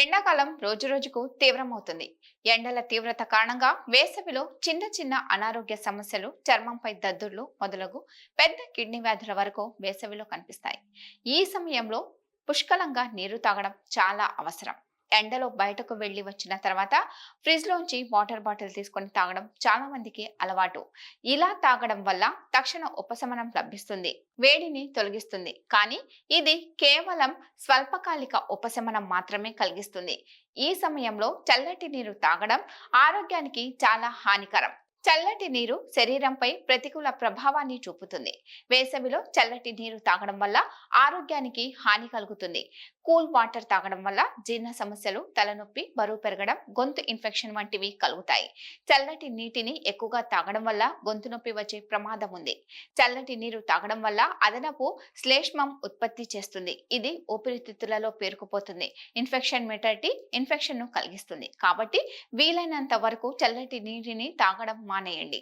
ఎండాకాలం రోజురోజుకు తీవ్రమవుతుంది. ఎండల తీవ్రత కారణంగా వేసవిలో చిన్న చిన్న అనారోగ్య సమస్యలు చర్మంపై దద్దుర్లు మొదలగు పెద్ద కిడ్నీ వ్యాధుల వరకు వేసవిలో కనిపిస్తాయి. ఈ సమయంలో పుష్కలంగా నీరు తాగడం చాలా అవసరం. ఎండలో బయటకు వెళ్ళి వచ్చిన తర్వాత ఫ్రిడ్జ్ లోంచి వాటర్ బాటిల్ తీసుకొని తాగడం చాలా మందికి అలవాటు. ఇలా తాగడం వల్ల తక్షణ ఉపశమనం లభిస్తుంది వేడిని తొలగిస్తుంది. కానీ ఇది కేవలం స్వల్పకాలిక ఉపశమనం మాత్రమే కలిగిస్తుంది. ఈ సమయంలో చల్లటి నీరు తాగడం ఆరోగ్యానికి చాలా హానికరం. చల్లటి నీరు శరీరంపై ప్రతికూల ప్రభావాన్ని చూపుతుంది. వేసవిలో చల్లటి నీరు తాగడం వల్ల ఆరోగ్యానికి హాని కలుగుతుంది. కూల్ వాటర్ తాగడం వల్ల జీర్ణ సమస్యలు తలనొప్పి బరువు పెరగడం గొంతు ఇన్ఫెక్షన్ వంటివి కలుగుతాయి. చల్లటి నీటిని ఎక్కువగా తాగడం వల్ల గొంతు నొప్పి వచ్చే ప్రమాదం ఉంది. చల్లటి నీరు తాగడం వల్ల అదనపు శ్లేష్మం ఉత్పత్తి చేస్తుంది. ఇది ఊపిరితిత్తులలో పేరుకుపోతుంది. ఇన్ఫెక్షన్ మెటర్టీ ఇన్ఫెక్షన్ను కలిగిస్తుంది. కాబట్టి వీలైనంత వరకు చల్లటి నీటిని తాగడం మానేయండి